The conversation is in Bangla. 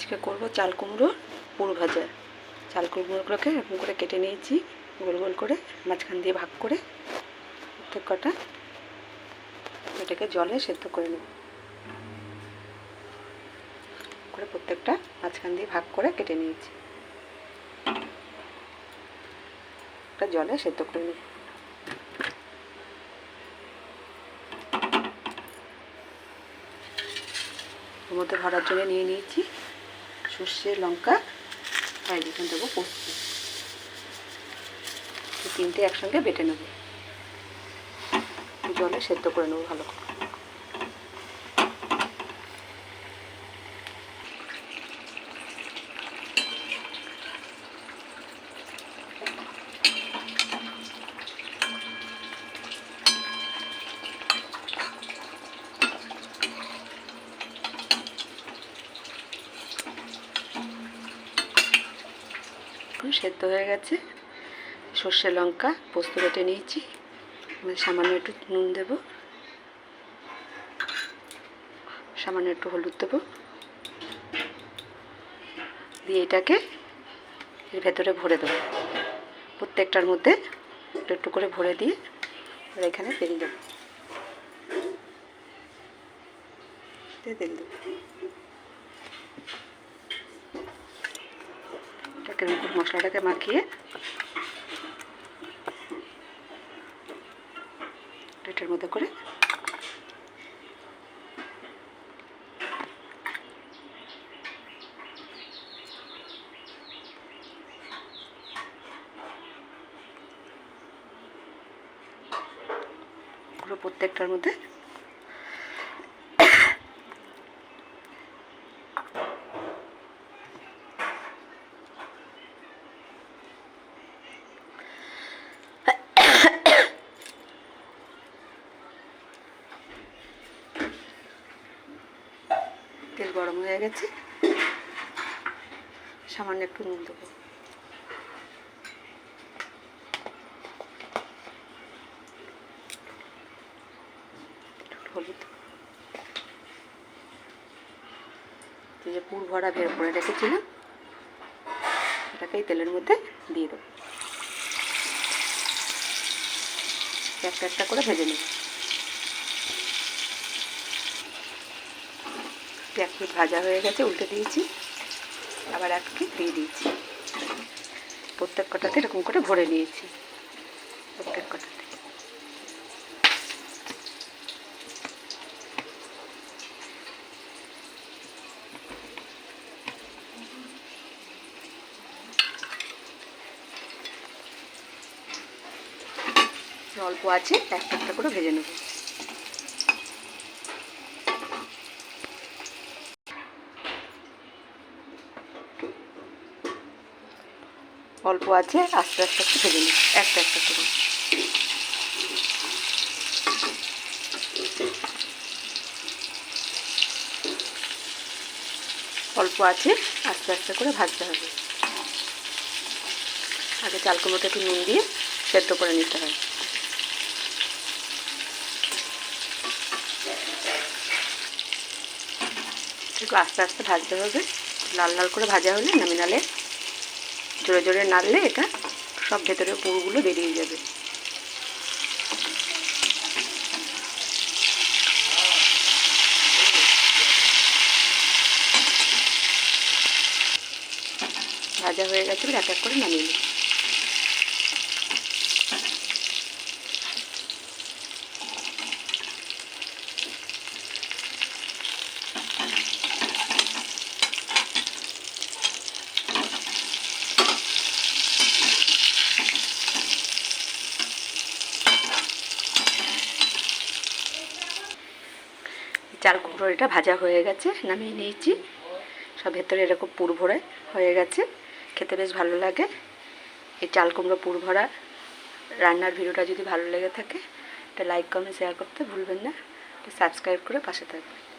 আজকে করব চাল কুমড়ো, পুর ভাজা। চাল কুমড়োগুলোকে এরকম করে কেটে নিয়েছি, গোল গোল করে মাঝখান দিয়ে ভাগ করে প্রত্যেক কটা এটাকে জলে সেদ্ধ করে নেব। করে প্রত্যেকটা মাঝখান দিয়ে ভাগ করে কেটে নিয়েছি। একটা জলে সেদ্ধ করে নেব। মধ্যে ভরার জন্য নিয়ে নিয়েছি। সর্ষে, লঙ্কা, আর এখানে দেবো পোস্ত। তিনটে একসঙ্গে বেটে নেব। জলে সেদ্ধ করে নেব ভালো করে। এখন সেদ্ধ হয়ে গেছে। সর্ষে লঙ্কা, পোস্ত বেটে নিয়েছি। সামান্য একটু নুন দেব। সামান্য একটু হলুদ দেবো। দিয়ে এটাকে এর ভেতরে ভরে দেবো। প্রত্যেকটার মধ্যে একটু একটু করে ভরে দিয়ে এখানে তেল দেবো। তেল দেবো। এটাকে এরকম মশলাটাকে মাখিয়ে এটার মধ্যে করে পুরো প্রত্যেকটার মধ্যে তেল গরম হয়ে গেছে। সামান্য একটু নুন দেবো। হলুদ। যে পুর ভরা বের করে রেখেছিলাম এটাকে এই তেলের মধ্যে দিয়ে দেবো। একটা একটা করে ভেজে নেব। এক ভাজা হয়ে গেছে, উল্টে দিয়েছি। আবার এক পিঠ দিয়ে দিয়েছি। প্রত্যেক কটাতে এরকম করে ভরে নিয়েছি। প্রত্যেক কটাতে। অল্প আছে একটা একটা করে ভেজে নেব। অল্প আছে, আস্তে আস্তে একটু ভেজে নিই একটা একটা করে। অল্প আছে, আস্তে আস্তে করে ভাজতে হবে। আগে চাল কুমড়োটা একটু নুন দিয়ে সেদ্ধ করে নিতে হয়। একটু আস্তে আস্তে ভাজতে হবে। লাল লাল করে ভাজা হলে নামি নালে জোরে জোরে নাড়লে এটা সব ভেতরে পুরগুলো বেরিয়ে যাবে। ভাজা হয়ে গেছে এক এক করে নামিয়ে নেব চাল কুমড়ো এটা ভাজা হয়ে গেছে, নামিয়ে নিয়েছি। সব ভেতরে এরকম পুর ভরে হয়ে গেছে। খেতে বেশ ভালো লাগে। এই চাল কুমড়ো পুর ভরা রান্নার ভিডিওটা যদি ভালো লেগে থাকে এটা লাইক, কমেন্ট শেয়ার করতে ভুলবেন না। সাবস্ক্রাইব করে পাশে থাকবেন।